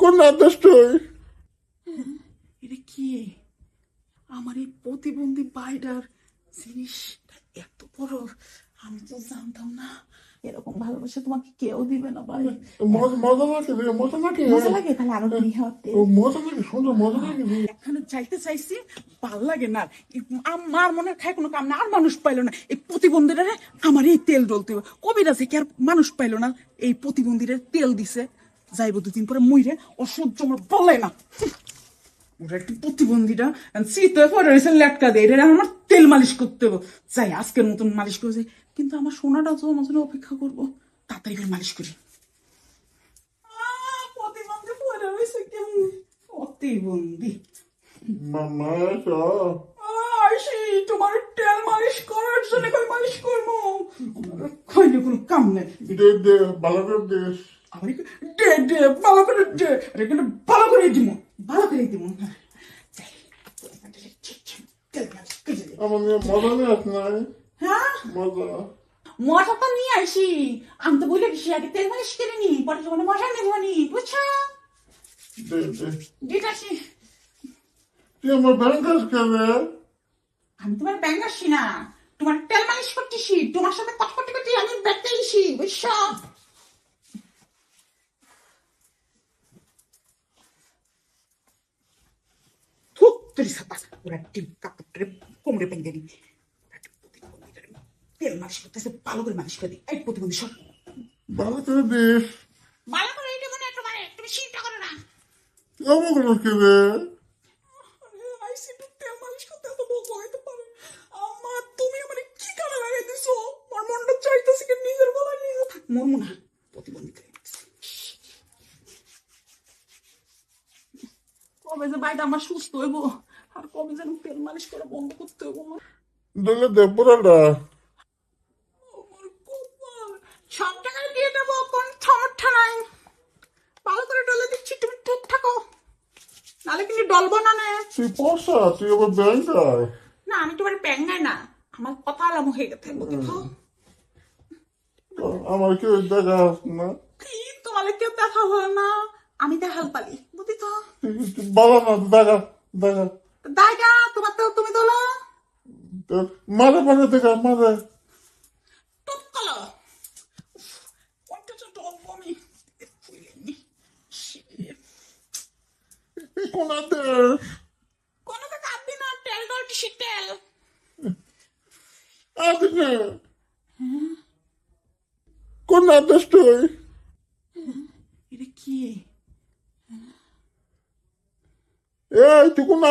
কোন এটা কি? আমার এই প্রতিবন্ধী বাইডার জিনিসটা এত বড় আমি তো জানতাম না। এরকম ভালোবাসা তোমাকে কেউ দিবে না ভাই মজা লাগে মজা লাগে মজা লাগে তাহলে আরও বিয়ে হতে মজা লাগে সুন্দর মজা লাগে এখানে চাইতে চাইছি ভালো লাগে না। আমার মনে খায় কোনো কাম না আর মানুষ পাইলো না। এই প্রতিবন্ধীরা আমার এই তেল ডলতে হবে। কবিরাজে কি আর মানুষ পাইলো না? এই প্রতিবন্ধীরা তেল দিছে। যাইব দুদিন পরে মইরে অসহ্য আমার বলে না। ওরা একটু প্রতিবন্ধীটা শীতে পরে রয়েছে লেটকা দিয়ে এটা আমার তেল মালিশ করতে হবে। যাই আজকের মতন মালিশ করে যাই। কিন্তু আমার সোনাটা তো আমার জন্য অপেক্ষা করব। তাড়াতাড়ি করে মালিশ করি। প্রতিবন্ধী পরে রয়েছে কেমন? প্রতিবন্ধী। মামা তোমার তেল মালিশ করার জন্য মালিশ করব? কইলে কোনো কাম নেই। ভালো করে দেশ আমার দে দে ভালো করে দে আরে কিন্তু ভালো করে দিব। ভালো করে দিব হ্যাঁ। মজা নিয়ে হ্যাঁ? মজা। মশা তো নিয়ে আসি। আমি তো বলে দিছি আগে তেল মালিশ করে নি পরে যখন মশা নেব নি বুঝছ? দে দে। আসি। তুই আমার ব্যাংক কাজ আমি তোমার ব্যাঙ্গ আসি না। তোমার তেল মালিশ করতেছি তোমার সাথে কথা করতে করতে আমি ব্যাগতে এসি বুঝছ? তুই সাপা ওরা টিম কাপড়ে কোমরে পেঙ্গে নি তেল মালিশ করতেছে ভালো করে মালিশ করে দিই এই প্রতিবন্ধী সব ভালো করে দেশ ভালো করে এটা মনে হয় তোমার তুমি চিন্তা করো না অমুক লোক রে আইসি তো তেল মালিশ করতে এত বক হইতে পারে আমার তুমি আমার কি কামে লাগাই দিছো আমার মনটা চাইতেছে কি নিজের গলায় নিজে মরমু না প্রতিবন্ধী কবে যে বাইটা আমার সুস্থ হইব আর কবে যেন তেল মালিশ করা বন্ধ করতে হইব দলে দে পুরাটা আমার কপাল সব টাকায় দিয়ে দেবো কোন সমস্যা নাই ভালো করে ডলে দিচ্ছি তুমি ঠিক থাকো নাহলে কিন্তু ডলবো না নে তুই পয়সা তুই আবার ব্যাংক না আমি তোমার প্যাঙ্গাই না আমার কথা আলাম হয়ে গেছে আমার কেউ দেখা না কি তোমার কেউ দেখা হলো না আমি দেখাল পালি বুঝি তো? ভালো না দেখা দেখা দাইগা তোমার তো তুমি তোলো মারে মারে দেখা মারে। টপ কলো কতটা টপ কোন আদেশ কোনো তো কাঁদবি না তেল সে তেল এটা কি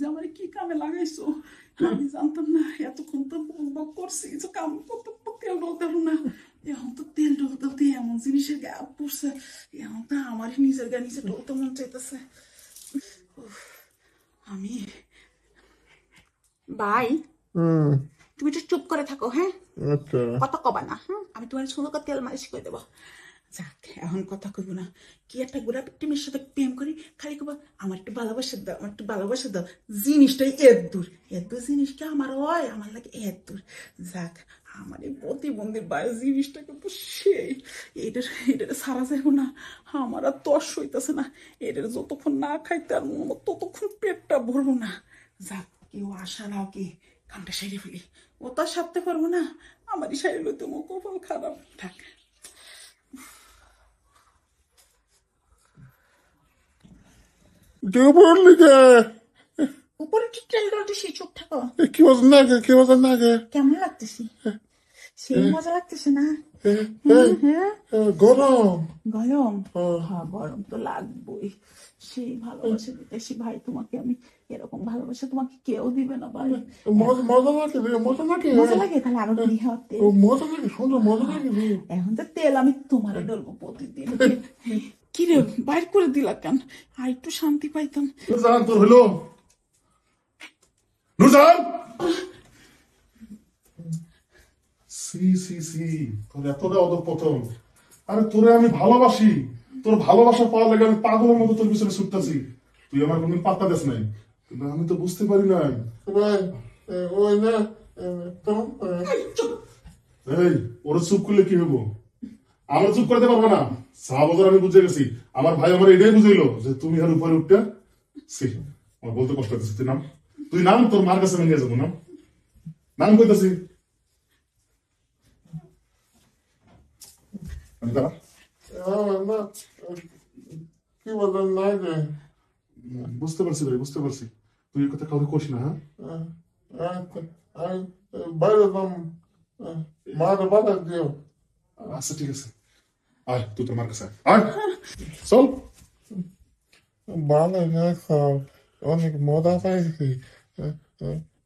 যে আমার কি কামে লাগাইছো আমি জানতাম না এতক্ষণ তো বক বক করছি যে কাম করতে তেল ডলতে হলো না এখন তো তেল ডলতে এমন জিনিসের গা পড়ছে এখন তো আমারই নিজের গা নিজে ডলতে মন চাইতেছে আমি ভাই হুম তুমি একটু চুপ করে থাকো হ্যাঁ আচ্ছা কথা কবা না হ্যাঁ আমি তোমার সুন্দর করে তেল মালিশ করে দেবো যাক, এখন কথা কইব না। কি একটা গোলাপ টিমের সাথে প্রেম করি, খালি কবা আমার একটু ভালোবাসা দাও, আমার একটু ভালোবাসা দাও। জিনিসটাই এর দূর দূর জিনিসটা আমার হয়, আমার লাগে এর দূর। যাক, আমার এই প্রতিবন্ধীর বাইরে জিনিসটা কিন্তু সেই। এটার এটার সারা যাব না, আমার আর তস হইতেছে না। এটার যতক্ষণ না খাইতে আর ততক্ষণ পেটটা ভরবো না। যাক, কেউ আশা নাও কি কামটা সেরে ফেলি। ও তো সারতে পারব না, আমারই সারি লইতে মো কপাল খারাপ। থাক বললি কে উপরে চোখ থাকো। কি কি কেমন লাগতেছি? সেই মজা লাগতেছে না? হ্যাঁ? গরম। গরম? হ্যাঁ। গরম তো লাগবেই। সেই ভালোবাসা দিতেছি ভাই তোমাকে আমি এরকম ভালোবাসা তোমাকে কেউ দিবে না ভাই। মজা লাগে মজা লাগে। মজা লাগে তাহলে আরও হতে ও, মজা লাগে সুন্দর মজা লাগে এখন তো তেল আমি তোমারে ডলবো প্রতিদিন। কি রে বাইর করে দিলা কেন? আর একটু শান্তি পাইতাম। তোর হলো? নুরজান সি সি সি তোর এতটা অধপতন আরে তোরে আমি ভালোবাসি। তোর ভালোবাসা পাওয়ার লাগে আমি পাগলের মতো তোর পিছনে ছুটতেছি। তুই আমার কোনদিন পাত্তা দেস নাই। কিন্তু আমি তো বুঝতে পারি নাই। ওই না এই ওরা চুপ করলে কি হব? আমরা চুপ করতে পারব না। সাহাবাজার আমি বুঝে গেছি। আমার ভাই আমার এটাই বুঝাইলো যে তুমি আর উপরে উঠতে সি আমার বলতে কষ্ট হচ্ছে তুই নাম? তুই নাম তোর মার কাছে নিয়ে যাব নাম? নাম কইতাছি। না কি বলেন বুঝতে পারছি ভাই বুঝতে পারছি। তুই কথা কাউকে কোস না হ্যাঁ? আমি বাইরে দাম মারে বাধা দিও আচ্ছা ঠিক আছে। আয় তুই তোর মার কাছে আয়। আয় চল ভালো না খাও অনেক মজা পাইছি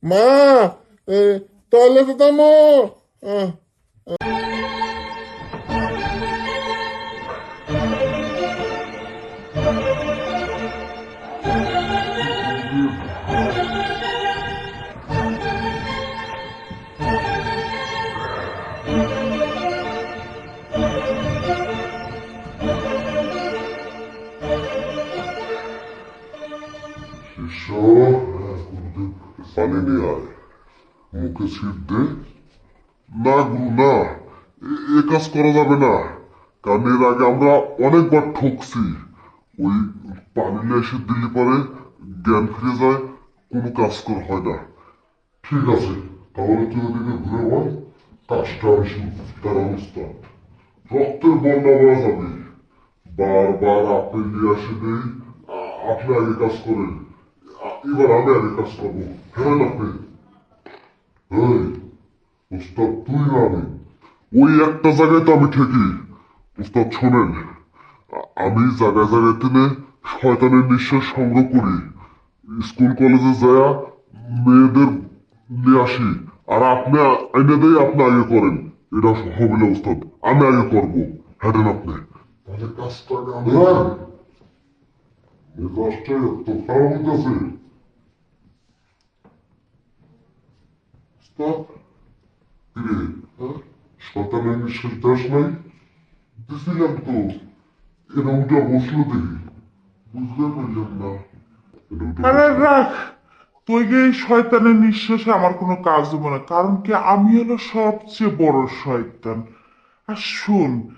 মা টয়লেটে দামো শিষ্য পানি নিয়ে মুখে ছিট দে না গুরু না, এ- কাজ করা যাবে না। কারণ এর আগে আমরা অনেকবার ঠকছি। ওই পানি নিয়ে এসে দিল্লি পরে জ্ঞান ফিরে যায়, কোনো কাজ করা হয় না। ঠিক আছে, তাহলে তুই ওদিকে ঘুরে বল, কাজটা আমি শুনছি, তার অবস্থা। রক্তের বন্যা বলা যাবে। বারবার আপনি নিয়ে আসে নেই আপনি আগে কাজ করেন। এবার আমি আগে কাজ করব হ্যাঁ আপনি এই উস্তাদ তুই না আমি ওই একটা জায়গায় তো আমি উস্তাদ শোনেন আমি জায়গায় জায়গায় টেনে শয়তানের নিঃশ্বাস সংগ্রহ করি। স্কুল কলেজে যায় মেয়েদের নিয়ে আসি। আর আপনি এনে দেয় আপনি আগে করেন। এটা হবে না উস্তাদ আমি আগে করব। হ্যাঁ আপনি। তাহলে কাজটা এত খারাপ হইতেছে। নিঃশ্বাস নাই? দিছিলাম তো। উঠে বসল দেখি। বুঝতে পারলাম না। আরে রাখ! তুই এই শয়তানের নিঃশ্বাসে আমার কোনো কাজ হবে না? কারণ কি আমি হলো সবচেয়ে বড় শয়তান। আর শুন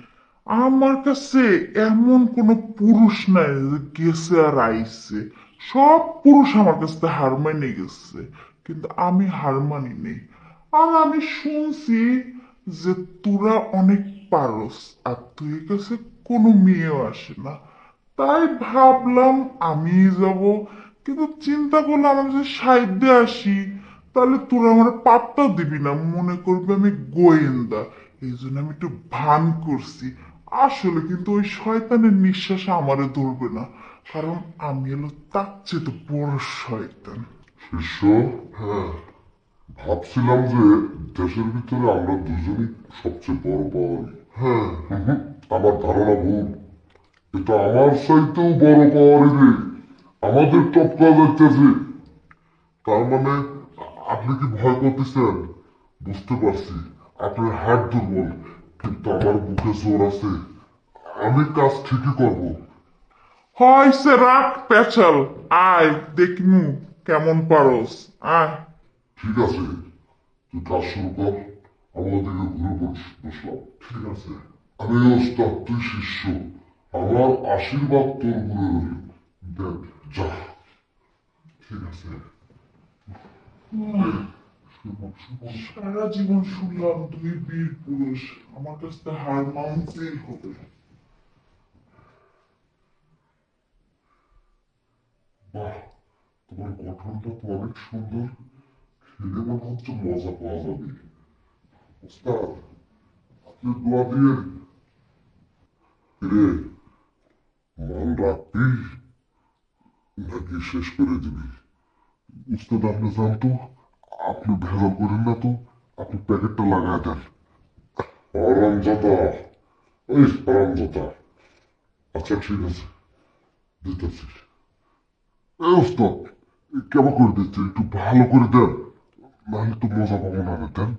আমার কাছে এমন কোন পুরুষ নাই যে গেছে আর আইছে। সব পুরুষ আমার কাছে হার মানিয়ে গেছে। কিন্তু আমি হার মানি নেই। আর আমি শুনছি যে তোরা অনেক পারস, আর তুই কাছে কোনো মেয়েও আসে না। তাই ভাবলাম আমি যাব, কিন্তু চিন্তা করলাম আমি যদি সাহিত্যে আসি, তাহলে তোরা আমার পাত্তা দিবি না, মনে করবি আমি গোয়েন্দা। এই জন্য আমি একটু ভান করছি। আসলে কিন্তু ওই শয়তানের নিঃশ্বাস আমারে ধরবে না, কারণ আমি হলো তার চেয়ে তো বড় শয়তান। শিষ্য হ্যাঁ ভাবছিলাম যে দেশের ভিতরে আমরা দুজনই সবচেয়ে বড় পাওয়ারি। হ্যাঁ। আমার ধারণা ভুল। এটা আমার চাইতেও বড় পাওয়ারি রে আমাদের টপকা যাইতেছে তার মানে আপনি কি ভয় করতেছেন? বুঝতে পারছি। আপনার হাত দুর্বল কিন্তু আমার বুকে জোর আছে। আমি কাজ ঠিকই করব। সে রাখ পেছাল আয় দেখনু কেমন পারস? আয়। ঠিক আছে। তুই কাজ শুরু কর আমাদের দিকে ঘুরে বসলাম। ঠিক আছে। আমি ওস্তাদ তুই শিষ্য। আমার আশীর্বাদ তোর ঘুরে রইল দেখ যা। ঠিক আছে। সারা জীবন শুনলাম তুমি বীর পুরুষ। আমার কাছে হার মানতেই হবে। তোমার গঠনটা তো অনেক সুন্দর। খেলে মনে হচ্ছে মজা পাওয়া যাবে। ওস্তাদ আপনি দোয়া দিয়ে রে, মন রাখবি, নাকি শেষ করে দিবি? উস্তাদ আপনি জানতো আপনি ভেজাল করেন না তো। আপনি প্যাকেটটা লাগায় দেন। আচ্ছা ঠিক আছে। দিতেছি। এই, ওস্তাদ। কেমন করে দিচ্ছে একটু ভালো করে দেন। নাহলে তো মজা পাবো না দেন।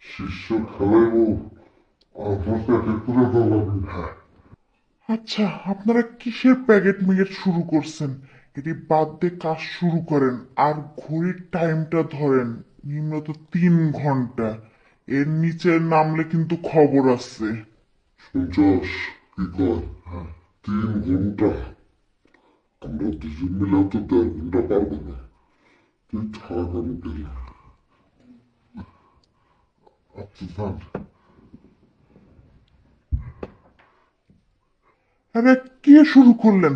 শিষ্য খেলাইবো। করে হ্যাঁ। আচ্ছা আপনারা কিসের প্যাকেট শুরু করছেন? এটি বাদ দিয়ে কাজ শুরু করেন। আর ঘড়ির টাইমটা ধরেন নিম্নত তিন ঘণ্টা। এর নিচে নামলে কিন্তু খবর আছে। পঞ্চাশ কি কয়? হ্যাঁ তিন ঘণ্টা। আমরা দুজন মিলে তো দেড় ঘণ্টা পারব না তুই থাক আমি গেলাম আচ্ছা যান আরে কে শুরু করলেন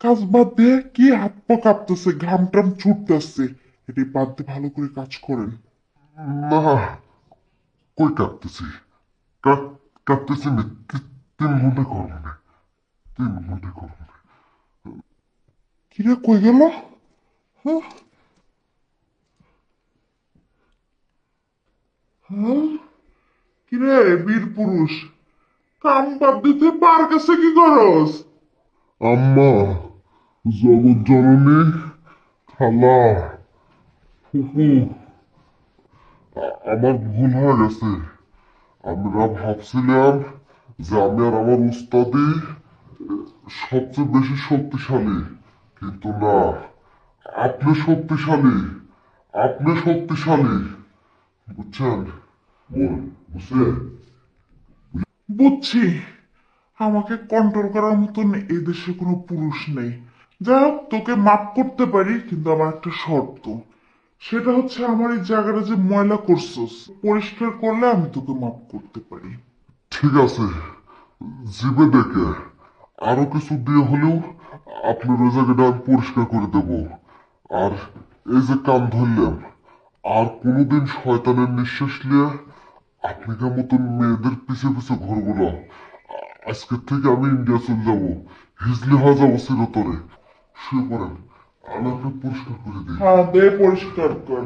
কাজ বাদ দিয়ে কি হাত পা কাঁপতেছে ঘাম টাম ছুটতেছে এটি বাদ দিয়ে ভালো করে কাজ করেন না কই কাঁপতেছি কাঁপ- কাঁপতেছি না তি- তিন ঘণ্টা করব না ঘণ্টা করব না কিরে, কই হ্যাঁ? হ্যাঁ? কিরে, বীর পুরুষ দিতে পার কাছে কি করস? আম্মা, জগৎ জননী, খালা, ফুফু, আমার ভুল হয়ে গেছে। আমরা ভাবছিলাম যে আমি আর আমার উস্তাদি সবচেয়ে বেশি শক্তিশালী। কিন্তু না আপনি শক্তিশালী আপনি শক্তিশালী। বুঝছেন? বল বুঝছেন বুঝছি। আমাকে কন্ট্রোল করার মতন এই দেশে কোনো পুরুষ নেই। যাই হোক তোকে মাফ করতে পারি কিন্তু আমার একটা শর্ত। সেটা হচ্ছে আমার এই জায়গাটা যে ময়লা করছস পরিষ্কার করলে আমি তোকে মাফ করতে পারি। ঠিক আছে। জিবে ডেকে আরও কিছু দিয়ে হলেও আপনার জায়গাটা আমি পরিষ্কার করে দেব। আর এই যে কান ধরলাম আর কোনোদিন শয়তানের নিঃশ্বাস নিয়ে আপনাদের মতন মেয়েদের পিছে পিছে ঘুরবো না। আজকের থেকে আমি ইন্ডিয়া চলে যাব হিজলি হয়ে যাব চিরতরে। শুয়ে পড়েন আমি আপনাকে পরিষ্কার করে দিই। হ্যাঁ দে পরিষ্কার কর।